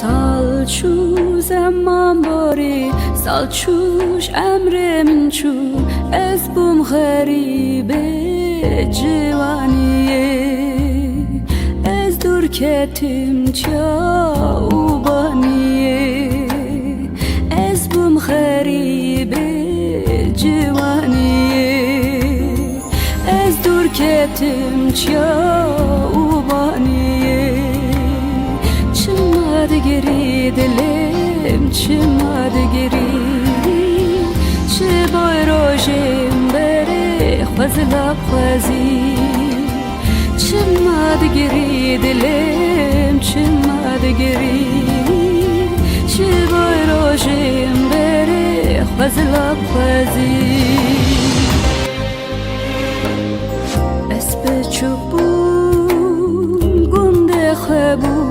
Salçu zaman bari Salçuş emre minçu Ez bum garibe civaniye Ez dur ketim çaubaniye Ez bum garibe civaniye Ez dur ketim çaubaniye dilim Çimar geri. Çi boy rojim beri Xwazla xwazi Çimad geri dilim Çimad geri. Çi boy rojim beri Xwazla xwazi Es be Gunde xebum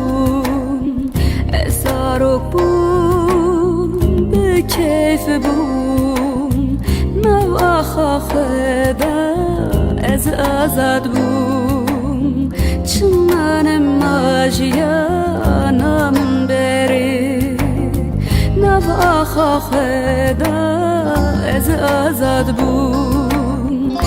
اسارک بون به کیف بون نو آخا خدا از آزاد بون چمان ماجیانم بری نو آخا خدا از آزاد بون